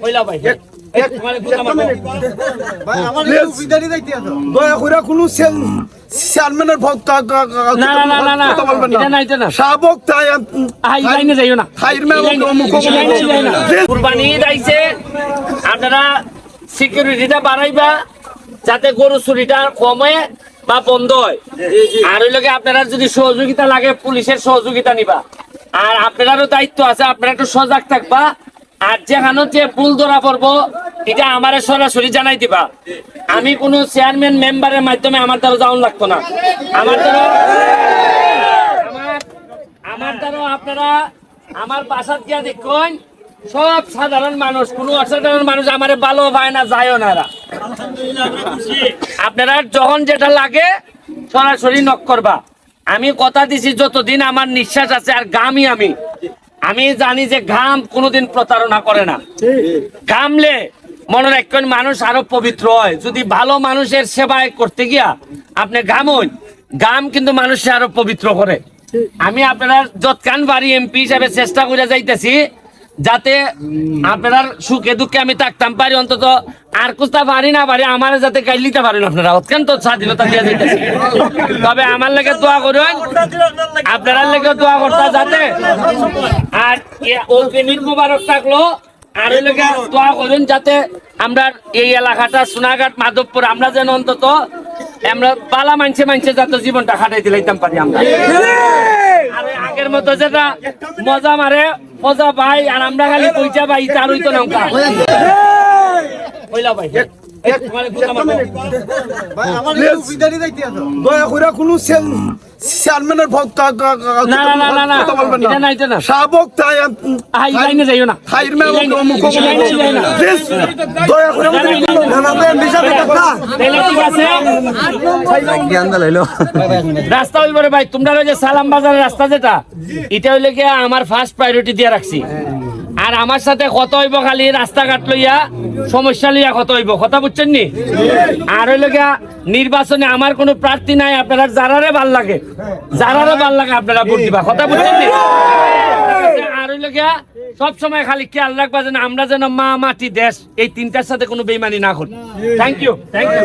কইলা ভাই চেয়ারম্যানের ভক্ত আপনারা সিকিউরিটিটা বাড়াইবা যাতে গরু চুরিটা কমে বা বন্ধ হয়। আর ওই লগে আপনারা যদি সহযোগিতা লাগে পুলিশের সহযোগিতা নিবা। আর আপনারারও দায়িত্ব আছে আপনারা একটু সজাগ থাকবা। আর যেখানে যে ভুল ধরা পড়ব, এটা আমারে সরাসরি জানাই দিবা। আমি কোনো চেয়ারম্যান মেম্বারের মাধ্যমে আমার দ্বারা যাওয়ান লাগতো না। আমার দ্বারা আমার দ্বারা আপনারা আমার বাসার গিয়া দেখুন, সব সাধারণ মানুষ, কোন অসাধারণ মানুষ আমারে ভালো পায় না যায়ও না। আপনারা যখন যেটা লাগে, সরাসরি নক করবা। আমি কথা দিছি, যতদিন আমার নিঃশ্বাস আছে, আর গামই আমি। আমি জানি যে ঘাম কোনোদিন প্রতারণা করে না। ঘামলে মনে রাখবেন মানুষ আরও পবিত্র হয়। যদি ভালো মানুষের সেবায় করতে গিয়া আপনি ঘামুন গাম কিন্তু মানুষকে আরও পবিত্র করে। আমি আপনার যৎকান বাড়ি এমপি হিসাবে চেষ্টা করে যাইতেছি, যাতে আপনার সুখে দুঃখে আমি থাকতাম, পারি অন্তত আর কুস্তা পারি না পারি, আমার যাতে গাইল দিতে পারেন আপনারা। অত্যন্ত স্বাধীনতা দিয়ে তবে আমার লেগে দোয়া করুন। লেগে দোয়া করতে যাতে আর থাকল। আর লেগে দোয়া করুন যাতে আমরা এই এলাকাটা সোনাঘাট মাধবপুর, আমরা যেন অন্তত আমরা পালা মানছে মানছে যাতে জীবনটা খাটাই দিলাইতাম পারি আমরা। আগের মতো যেটা মজা মারে, মজা পাই, আর আমরা খালি পয়সা পাই, তার চেয়ারম্যানের ভক্ত রাস্তা হইব রে ভাই তোমরা যে সালাম বাজারের রাস্তা যেটা এটা হইলে আমার ফার্স্ট প্রায়োরিটি দিয়ে রাখছি। আর আমার সাথে কত হইব খালি রাস্তাঘাট লইয়া? সমস্যা লইয়া কত হইব? কথা বুঝছেন নি? আর নির্বাচনে আমার কোনো প্রার্থী নাই, আপনারা যারারে ভালো লাগে, যারারে ভালো লাগে আপনারা ভোট দিবা। কথা বুঝছেন নি? আর সব সময় খালি খেয়াল রাখবা যেন আমরা যেন মা, মাটি, দেশ, এই তিনটার সাথে কোনো বেইমানি না করি। Thank you thank you